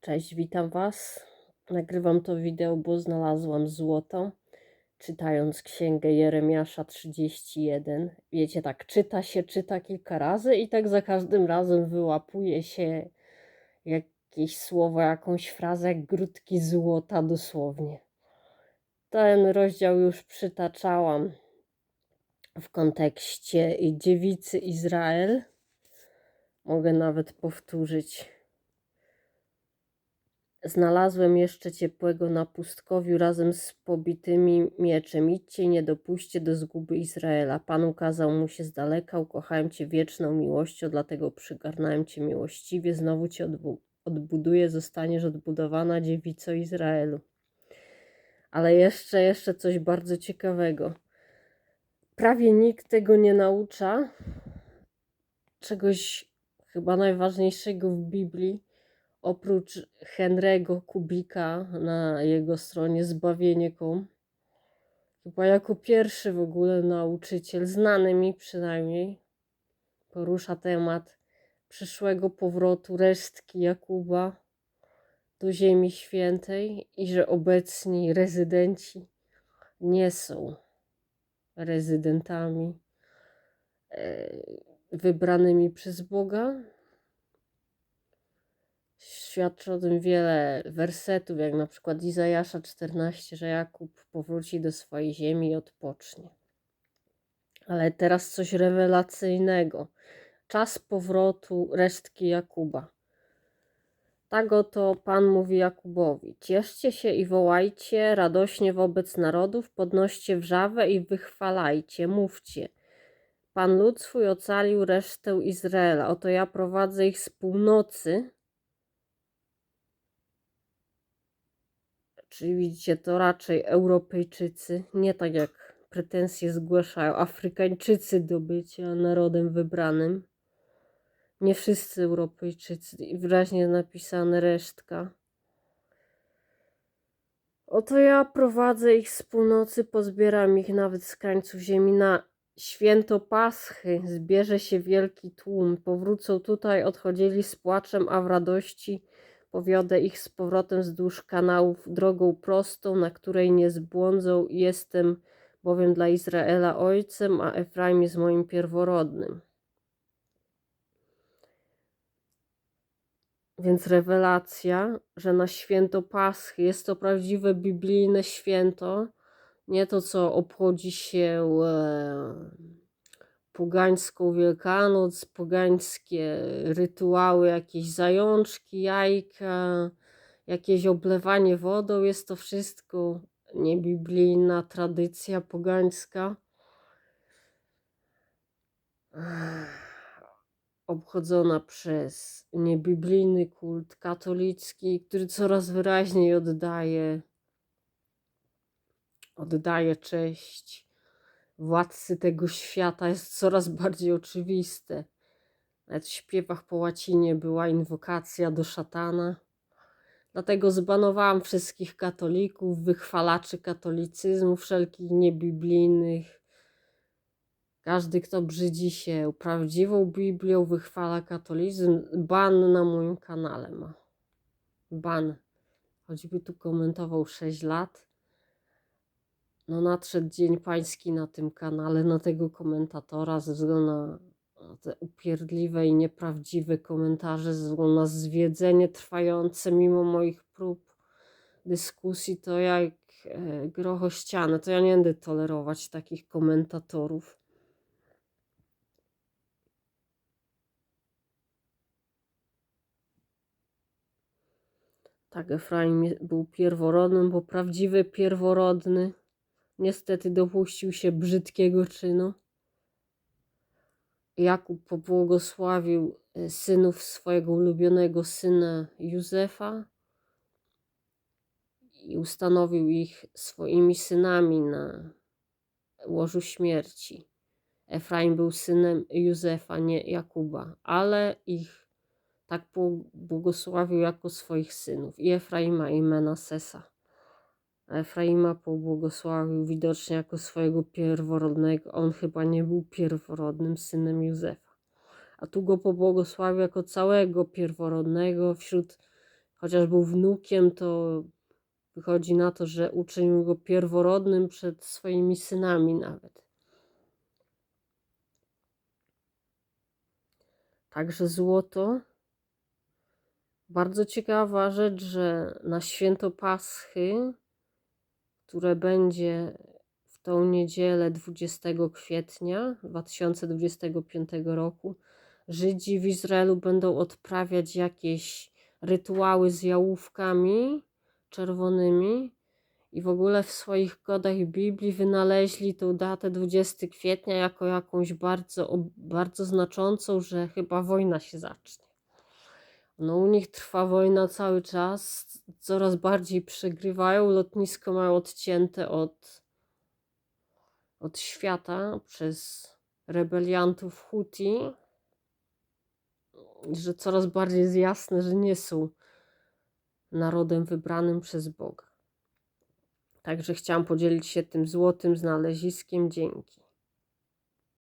Cześć, witam Was. Nagrywam to wideo, bo znalazłam złoto, czytając księgę Jeremiasza 31. Wiecie, tak czyta się, czyta kilka razy i tak za każdym razem wyłapuje się jakieś słowo, jakąś frazę, jak grudki złota dosłownie. Ten rozdział już przytaczałam w kontekście dziewicy Izrael. Mogę nawet powtórzyć. Znalazłem jeszcze ciepłego na pustkowiu razem z pobitymi mieczem. Idźcie nie dopuśćcie do zguby Izraela. Pan ukazał mu się z daleka, ukochałem cię wieczną miłością, dlatego przygarnąłem cię miłościwie, znowu cię odbu- odbuduję, zostaniesz odbudowana dziewico Izraelu. Ale jeszcze, jeszcze coś bardzo ciekawego. Prawie nikt tego nie naucza. Czegoś chyba najważniejszego w Biblii oprócz Henry'ego Kubika na jego stronie zbawienie.com, chyba jako pierwszy w ogóle nauczyciel, znany mi przynajmniej, porusza temat przyszłego powrotu resztki Jakuba do Ziemi Świętej i że obecni rezydenci nie są rezydentami e, wybranymi przez Boga, Świadczy o tym wiele wersetów, jak na przykład Izajasza 14, że Jakub powróci do swojej ziemi i odpocznie. Ale teraz coś rewelacyjnego. Czas powrotu resztki Jakuba. Tak oto Pan mówi Jakubowi: Cieszcie się i wołajcie radośnie wobec narodów, podnoście wrzawę i wychwalajcie, mówcie. Pan lud swój ocalił resztę Izraela. Oto ja prowadzę ich z północy Czyli widzicie, to raczej Europejczycy, nie tak jak pretensje zgłaszają Afrykańczycy do bycia narodem wybranym. Nie wszyscy Europejczycy, wyraźnie napisane resztka. Oto ja prowadzę ich z północy, pozbieram ich nawet z krańców ziemi na święto Paschy. Zbierze się wielki tłum, powrócą tutaj, odchodzili z płaczem, a w radości Powiodę ich z powrotem wzdłuż kanałów drogą prostą, na której nie zbłądzą. Jestem bowiem dla Izraela ojcem, a Efraim jest moim pierworodnym. Więc rewelacja, że na święto Paschy jest to prawdziwe biblijne święto, nie to co obchodzi się. E, pogańską Wielkanoc, pogańskie rytuały, jakieś zajączki, jajka, jakieś oblewanie wodą. Jest to wszystko niebiblijna tradycja pogańska. Obchodzona przez niebiblijny kult katolicki, który coraz wyraźniej oddaje, oddaje cześć władcy tego świata jest coraz bardziej oczywiste. Nawet w śpiewach po łacinie była inwokacja do szatana. Dlatego zbanowałam wszystkich katolików, wychwalaczy katolicyzmu, wszelkich niebiblijnych. Każdy, kto brzydzi się prawdziwą Biblią, wychwala katolicyzm, ban na moim kanale ma. Ban. Choćby tu komentował 6 lat no nadszedł Dzień Pański na tym kanale, na tego komentatora, ze względu na te upierdliwe i nieprawdziwe komentarze, ze względu na zwiedzenie trwające mimo moich prób dyskusji, to jak e, grocho ścianę, to ja nie będę tolerować takich komentatorów. Tak, Efraim był pierworodnym, bo prawdziwy pierworodny niestety dopuścił się brzydkiego czynu. Jakub pobłogosławił e, synów swojego ulubionego syna Józefa i ustanowił ich swoimi synami na łożu śmierci. Efraim był synem Józefa, nie Jakuba, ale ich tak błogosławił jako swoich synów i Efraima i Menasesa. Efraima pobłogosławił widocznie jako swojego pierworodnego. On chyba nie był pierworodnym synem Józefa. A tu go pobłogosławił jako całego pierworodnego wśród chociaż był wnukiem, to wychodzi na to, że uczynił go pierworodnym przed swoimi synami nawet. Także złoto. Bardzo ciekawa rzecz, że na święto Paschy, które będzie w tą niedzielę 20 kwietnia 2025 roku, Żydzi w Izraelu będą odprawiać jakieś rytuały z jałówkami czerwonymi i w ogóle w swoich kodach Biblii wynaleźli tą datę 20 kwietnia jako jakąś bardzo, bardzo znaczącą, że chyba wojna się zacznie. No u nich trwa wojna cały czas, coraz bardziej przegrywają, lotnisko mają odcięte od, od świata przez rebeliantów Huti, że coraz bardziej jest jasne, że nie są narodem wybranym przez Boga. Także chciałam podzielić się tym złotym znaleziskiem. Dzięki.